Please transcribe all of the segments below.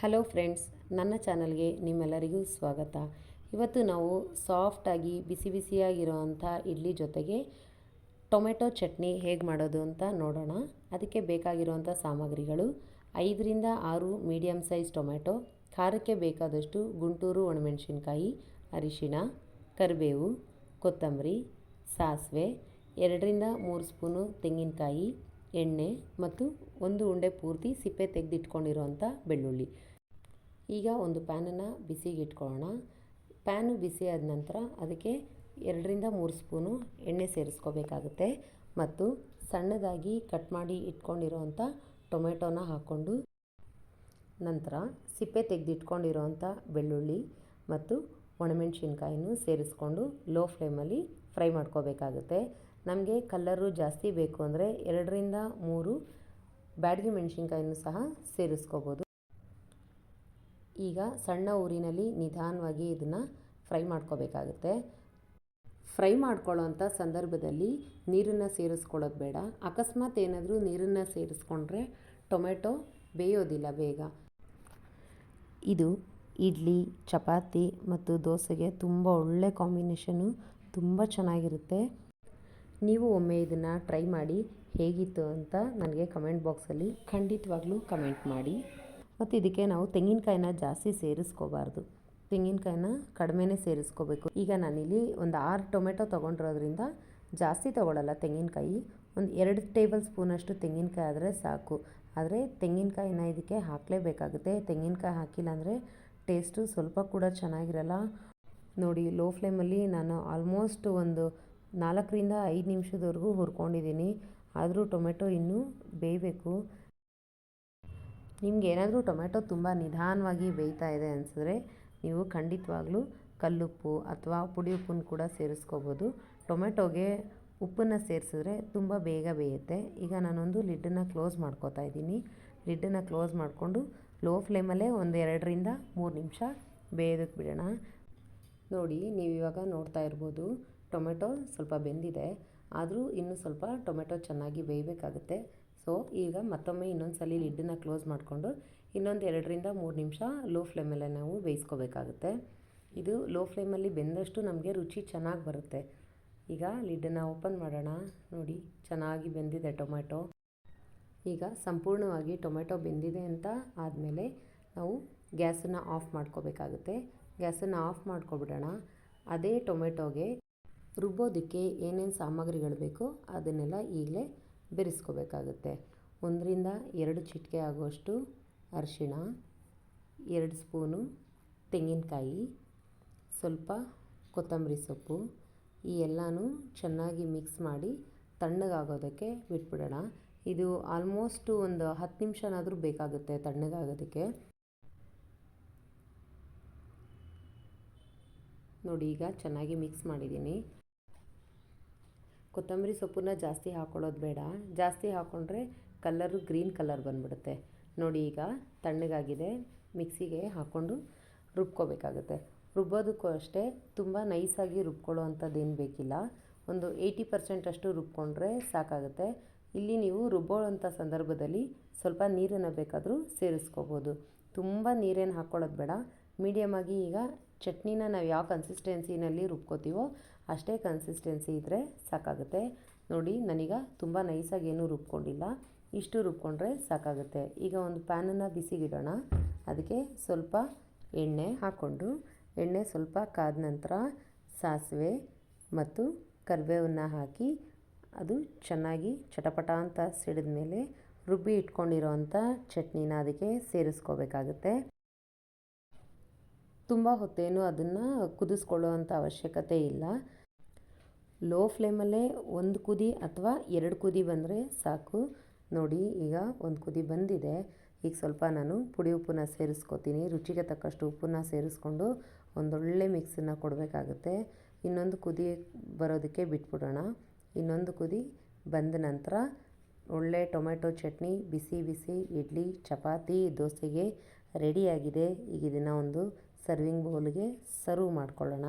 Hello friends, ನನ್ನ ಚಾನಲ್ಗೆ ನಿಮ್ಮೆಲ್ಲರಿಗೂ ಸ್ವಾಗತ. ಇವತ್ತು ನಾವು ಸಾಫ್ಟಾಗಿ ಬಿಸಿ ಬಿಸಿಯಾಗಿರೋವಂಥ ಇಡ್ಲಿ ಜೊತೆಗೆ ಟೊಮೆಟೊ ಚಟ್ನಿ ಹೇಗೆ ಮಾಡೋದು ಅಂತ ನೋಡೋಣ. ಅದಕ್ಕೆ ಬೇಕಾಗಿರುವಂಥ ಸಾಮಗ್ರಿಗಳು ಐದರಿಂದ ಆರು ಮೀಡಿಯಮ್ ಸೈಜ್ ಟೊಮೆಟೊ, ಖಾರಕ್ಕೆ ಬೇಕಾದಷ್ಟು ಗುಂಟೂರು ಒಣಮೆಣಸಿನ್ಕಾಯಿ, ಅರಿಶಿಣ, ಕರಿಬೇವು, ಕೊತ್ತಂಬರಿ, ಸಾಸಿವೆ, ಎರಡರಿಂದ ಮೂರು ಸ್ಪೂನು ತೆಂಗಿನಕಾಯಿ ಎಣ್ಣೆ ಮತ್ತು ಒಂದು ಉಂಡೆ ಪೂರ್ತಿ ಸಿಪ್ಪೆ ತೆಗೆದಿಟ್ಕೊಂಡಿರೋವಂಥ ಬೆಳ್ಳುಳ್ಳಿ. ಈಗ ಒಂದು ಪ್ಯಾನನ್ನು ಬಿಸಿಗೆ ಇಟ್ಕೊಳ್ಳೋಣ. ಪ್ಯಾನು ಬಿಸಿ ಆದ ನಂತರ ಅದಕ್ಕೆ ಎರಡರಿಂದ ಮೂರು ಸ್ಪೂನು ಎಣ್ಣೆ ಸೇರಿಸ್ಕೋಬೇಕಾಗುತ್ತೆ ಮತ್ತು ಸಣ್ಣದಾಗಿ ಕಟ್ ಮಾಡಿ ಇಟ್ಕೊಂಡಿರೋವಂಥ ಟೊಮೆಟೊನ ಹಾಕ್ಕೊಂಡು ನಂತರ ಸಿಪ್ಪೆ ತೆಗೆದಿಟ್ಕೊಂಡಿರುವಂಥ ಬೆಳ್ಳುಳ್ಳಿ ಮತ್ತು ಒಣಮೆಣಸಿನ್ಕಾಯಿನೂ ಸೇರಿಸ್ಕೊಂಡು ಲೋ ಫ್ಲೇಮಲ್ಲಿ ಫ್ರೈ ಮಾಡ್ಕೋಬೇಕಾಗುತ್ತೆ. ನಮಗೆ ಕಲ್ಲರು ಜಾಸ್ತಿ ಬೇಕು ಅಂದರೆ ಎರಡರಿಂದ ಮೂರು ಬ್ಯಾಡಗಿ ಮೆಣಸಿನ್ಕಾಯನ್ನು ಸಹ ಸೇರಿಸ್ಕೋಬೋದು. ಈಗ ಸಣ್ಣ ಊರಿನಲ್ಲಿ ನಿಧಾನವಾಗಿ ಇದನ್ನು ಫ್ರೈ ಮಾಡ್ಕೋಬೇಕಾಗುತ್ತೆ. ಫ್ರೈ ಮಾಡ್ಕೊಳ್ಳೋವಂಥ ಸಂದರ್ಭದಲ್ಲಿ ನೀರನ್ನು ಸೇರಿಸ್ಕೊಳ್ಳೋದು ಬೇಡ. ಅಕಸ್ಮಾತ್ ಏನಾದರೂ ನೀರನ್ನು ಸೇರಿಸ್ಕೊಂಡ್ರೆ ಟೊಮೆಟೊ ಬೇಯೋದಿಲ್ಲ ಬೇಗ. ಇದು ಇಡ್ಲಿ, ಚಪಾತಿ ಮತ್ತು ದೋಸೆಗೆ ತುಂಬ ಒಳ್ಳೆ ಕಾಂಬಿನೇಷನು ತುಂಬ ಚೆನ್ನಾಗಿರುತ್ತೆ. ನೀವು ಒಮ್ಮೆ ಇದನ್ನು ಟ್ರೈ ಮಾಡಿ ಹೇಗಿತ್ತು ಅಂತ ನನಗೆ ಕಮೆಂಟ್ ಬಾಕ್ಸಲ್ಲಿ ಖಂಡಿತವಾಗ್ಲೂ ಕಮೆಂಟ್ ಮಾಡಿ. ಮತ್ತು ಇದಕ್ಕೆ ನಾವು ತೆಂಗಿನಕಾಯಿನ ಜಾಸ್ತಿ ಸೇರಿಸ್ಕೋಬಾರ್ದು. ತೆಂಗಿನಕಾಯಿನ ಕಡಿಮೆನೇ ಸೇರಿಸ್ಕೋಬೇಕು. ಈಗ ನಾನಿಲ್ಲಿ ಒಂದು ಆರು ಟೊಮೆಟೊ ತೊಗೊಂಡಿರೋದ್ರಿಂದ ಜಾಸ್ತಿ ತೊಗೊಳ್ಳಲ್ಲ ತೆಂಗಿನಕಾಯಿ. ಒಂದು ಎರಡು ಟೇಬಲ್ ಸ್ಪೂನಷ್ಟು ತೆಂಗಿನಕಾಯಿ ಆದರೆ ಸಾಕು. ಆದರೆ ತೆಂಗಿನಕಾಯಿನ ಇದಕ್ಕೆ ಹಾಕಲೇಬೇಕಾಗುತ್ತೆ. ತೆಂಗಿನಕಾಯಿ ಹಾಕಿಲ್ಲ ಅಂದರೆ ಟೇಸ್ಟು ಸ್ವಲ್ಪ ಕೂಡ ಚೆನ್ನಾಗಿರಲ್ಲ. ನೋಡಿ ಲೋ ಫ್ಲೇಮಲ್ಲಿ ನಾನು ಆಲ್ಮೋಸ್ಟ್ ಒಂದು ನಾಲ್ಕರಿಂದ ಐದು ನಿಮಿಷದವರೆಗೂ ಹುರ್ಕೊಂಡಿದ್ದೀನಿ. ಆದರೂ ಟೊಮೆಟೊ ಇನ್ನೂ ಬೇಯಬೇಕು. ನಿಮ್ಗೆ ಏನಾದರೂ ಟೊಮೆಟೊ ತುಂಬ ನಿಧಾನವಾಗಿ ಬೇಯ್ತಾ ಇದೆ ಅನಿಸಿದ್ರೆ ನೀವು ಖಂಡಿತವಾಗ್ಲೂ ಕಲ್ಲುಪ್ಪು ಅಥವಾ ಪುಡಿ ಉಪ್ಪನ್ನು ಕೂಡ ಸೇರಿಸ್ಕೋಬೋದು. ಟೊಮೆಟೊಗೆ ಉಪ್ಪನ್ನು ಸೇರಿಸಿದ್ರೆ ತುಂಬ ಬೇಗ ಬೇಯುತ್ತೆ. ಈಗ ನಾನೊಂದು ಲಿಡ್ಡನ್ನು ಕ್ಲೋಸ್ ಮಾಡ್ಕೋತಾ ಇದ್ದೀನಿ. ಲಿಡ್ಡನ್ನು ಕ್ಲೋಸ್ ಮಾಡಿಕೊಂಡು ಲೋ ಫ್ಲೇಮಲ್ಲೇ ಒಂದು ಎರಡರಿಂದ ಮೂರು ನಿಮಿಷ ಬೇಯೋದಕ್ಕೆ ಬಿಡೋಣ. ನೋಡಿ ನೀವು ಇವಾಗ ನೋಡ್ತಾ ಇರ್ಬೋದು ಟೊಮೆಟೊ ಸ್ವಲ್ಪ ಬೆಂದಿದೆ, ಆದರೂ ಇನ್ನೂ ಸ್ವಲ್ಪ ಟೊಮೆಟೊ ಚೆನ್ನಾಗಿ ಬೇಯಬೇಕಾಗುತ್ತೆ. ಸೊ ಈಗ ಮತ್ತೊಮ್ಮೆ ಇನ್ನೊಂದು ಸಲ ಲಿಡ್ಡನ್ನು ಕ್ಲೋಸ್ ಮಾಡಿಕೊಂಡು ಇನ್ನೊಂದು ಎರಡರಿಂದ ಮೂರು ನಿಮಿಷ ಲೋ ಫ್ಲೇಮಲ್ಲೇ ನಾವು ಬೇಯಿಸ್ಕೋಬೇಕಾಗುತ್ತೆ. ಇದು ಲೋ ಫ್ಲೇಮಲ್ಲಿ ಬೆಂದಷ್ಟು ನಮಗೆ ರುಚಿ ಚೆನ್ನಾಗಿ ಬರುತ್ತೆ. ಈಗ ಲಿಡ್ಡನ್ನು ಓಪನ್ ಮಾಡೋಣ. ನೋಡಿ, ಚೆನ್ನಾಗಿ ಬೆಂದಿದೆ ಟೊಮೆಟೊ. ಈಗ ಸಂಪೂರ್ಣವಾಗಿ ಟೊಮೆಟೊ ಬೆಂದಿದೆ ಅಂತ ಆದಮೇಲೆ ನಾವು ಗ್ಯಾಸನ್ನು ಆಫ್ ಮಾಡ್ಕೋಬೇಕಾಗುತ್ತೆ. ಗ್ಯಾಸನ್ನು ಆಫ್ ಮಾಡ್ಕೊಬಿಡೋಣ. ಅದೇ ಟೊಮೆಟೊಗೆ ರುಬ್ಬೋದಕ್ಕೆ ಏನೇನು ಸಾಮಗ್ರಿಗಳು ಬೇಕೋ ಅದನ್ನೆಲ್ಲ ಈಗಲೇ ಬೆರೆಸ್ಕೋಬೇಕಾಗುತ್ತೆ. ಒಂದರಿಂದ ಎರಡು ಚಿಟಿಕೆ ಆಗುವಷ್ಟು ಅರಿಶಿಣ, ಎರಡು ಸ್ಪೂನು ತೆಂಗಿನಕಾಯಿ, ಸ್ವಲ್ಪ ಕೊತ್ತಂಬರಿ ಸೊಪ್ಪು, ಈ ಎಲ್ಲನೂ ಚೆನ್ನಾಗಿ ಮಿಕ್ಸ್ ಮಾಡಿ ತಣ್ಣಗಾಗೋದಕ್ಕೆ ಬಿಟ್ಬಿಡೋಣ. ಇದು ಆಲ್ಮೋಸ್ಟು ಒಂದು ಹತ್ತು ನಿಮಿಷನಾದರೂ ಬೇಕಾಗುತ್ತೆ ತಣ್ಣಗಾಗೋದಕ್ಕೆ. ನೋಡಿ, ಈಗ ಚೆನ್ನಾಗಿ ಮಿಕ್ಸ್ ಮಾಡಿದ್ದೀನಿ. ಕೊತ್ತಂಬರಿ ಸೊಪ್ಪನ್ನ ಜಾಸ್ತಿ ಹಾಕ್ಕೊಳ್ಳೋದು ಬೇಡ. ಜಾಸ್ತಿ ಹಾಕ್ಕೊಂಡ್ರೆ ಕಲ್ಲರು ಗ್ರೀನ್ ಕಲರ್ ಬಂದ್ಬಿಡುತ್ತೆ. ನೋಡಿ ಈಗ ತಣ್ಣಗಾಗಿದೆ. ಮಿಕ್ಸಿಗೆ ಹಾಕ್ಕೊಂಡು ರುಬ್ಕೋಬೇಕಾಗುತ್ತೆ. ರುಬ್ಬೋದಕ್ಕೂ ಅಷ್ಟೇ ತುಂಬ ನೈಸಾಗಿ ರುಬ್ಕೊಳ್ಳೋ ಅಂಥದ್ದೇನು ಬೇಕಿಲ್ಲ. ಒಂದು ಏಯ್ಟಿ ಪರ್ಸೆಂಟಷ್ಟು ರುಬ್ಕೊಂಡ್ರೆ ಸಾಕಾಗುತ್ತೆ. ಇಲ್ಲಿ ನೀವು ರುಬ್ಬೋವಂಥ ಸಂದರ್ಭದಲ್ಲಿ ಸ್ವಲ್ಪ ನೀರನ್ನು ಬೇಕಾದರೂ ಸೇರಿಸ್ಕೋಬೋದು. ತುಂಬ ನೀರೇನು ಹಾಕ್ಕೊಳ್ಳೋದು ಬೇಡ. ಮೀಡಿಯಮಾಗಿ ಈಗ ಚಟ್ನಿನ ನಾವು ಯಾವ ಕನ್ಸಿಸ್ಟೆನ್ಸಿನಲ್ಲಿ ರುಬ್ಕೋತೀವೋ ಅಷ್ಟೇ ಕನ್ಸಿಸ್ಟೆನ್ಸಿ ಇದ್ದರೆ ಸಾಕಾಗುತ್ತೆ. ನೋಡಿ, ನಾನೀಗ ತುಂಬ ನೈಸಾಗಿ ಏನೂ ರುಬ್ಕೊಂಡಿಲ್ಲ. ಇಷ್ಟು ರುಬ್ಕೊಂಡ್ರೆ ಸಾಕಾಗುತ್ತೆ. ಈಗ ಒಂದು ಪ್ಯಾನನ್ನು ಬಿಸಿಗಿಡೋಣ. ಅದಕ್ಕೆ ಸ್ವಲ್ಪ ಎಣ್ಣೆ ಹಾಕ್ಕೊಂಡು, ಎಣ್ಣೆ ಸ್ವಲ್ಪ ಕಾದ ನಂತರ ಸಾಸಿವೆ ಮತ್ತು ಕರಿಬೇವನ್ನ ಹಾಕಿ ಅದು ಚೆನ್ನಾಗಿ ಚಟಪಟ ಅಂತ ಸಿಡಿದ ಮೇಲೆ ರುಬ್ಬಿ ಇಟ್ಕೊಂಡಿರೋವಂಥ ಚಟ್ನಿನ ಅದಕ್ಕೆ ಸೇರಿಸ್ಕೋಬೇಕಾಗುತ್ತೆ. ತುಂಬ ಹೊತ್ತೇನು ಅದನ್ನು ಕುದಿಸ್ಕೊಳ್ಳೋ ಅಂಥ ಅವಶ್ಯಕತೆ ಇಲ್ಲ. ಲೋ ಫ್ಲೇಮಲ್ಲೇ ಒಂದು ಕುದಿ ಅಥವಾ ಎರಡು ಕುದಿ ಬಂದರೆ ಸಾಕು. ನೋಡಿ, ಈಗ ಒಂದು ಕುದಿ ಬಂದಿದೆ. ಈಗ ಸ್ವಲ್ಪ ನಾನು ಪುಡಿ ಉಪ್ಪನ್ನ ಸೇರಿಸ್ಕೋತೀನಿ. ರುಚಿಗೆ ತಕ್ಕಷ್ಟು ಉಪ್ಪನ್ನ ಸೇರಿಸ್ಕೊಂಡು ಒಂದೊಳ್ಳೆ ಮಿಕ್ಸನ್ನು ಕೊಡಬೇಕಾಗುತ್ತೆ. ಇನ್ನೊಂದು ಕುದಿ ಬರೋದಕ್ಕೆ ಬಿಟ್ಬಿಡೋಣ. ಇನ್ನೊಂದು ಕುದಿ ಬಂದ ನಂತರ ಒಳ್ಳೆ ಟೊಮೆಟೊ ಚಟ್ನಿ, ಬಿಸಿ ಬಿಸಿ ಇಡ್ಲಿ, ಚಪಾತಿ, ದೋಸೆಗೆ ರೆಡಿಯಾಗಿದೆ. ಈಗ ಇದನ್ನು ಒಂದು ಸರ್ವಿಂಗ್ ಬೌಲ್ಗೆ ಸರ್ವ್ ಮಾಡ್ಕೊಳ್ಳೋಣ.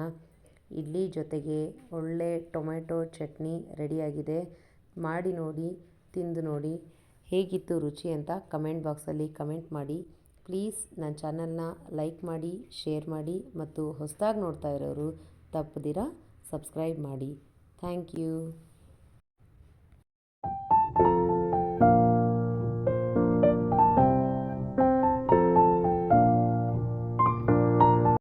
ಇಡ್ಲಿ ಜೊತೆಗೆ ಒಳ್ಳೆ ಟೊಮೆಟೊ ಚಟ್ನಿ ರೆಡಿಯಾಗಿದೆ. ಮಾಡಿ ನೋಡಿ, ತಿಂದು ನೋಡಿ ಹೇಗಿತ್ತು ರುಚಿ ಅಂತ ಕಮೆಂಟ್ ಬಾಕ್ಸಲ್ಲಿ ಕಮೆಂಟ್ ಮಾಡಿ. ಪ್ಲೀಸ್ ನನ್ನ ಚಾನಲ್ನ ಲೈಕ್ ಮಾಡಿ, ಶೇರ್ ಮಾಡಿ ಮತ್ತು ಹೊಸದಾಗಿ ನೋಡ್ತಾ ಇರೋರು ತಪ್ಪದಿರ ಸಬ್ಸ್ಕ್ರೈಬ್ ಮಾಡಿ. Thank you.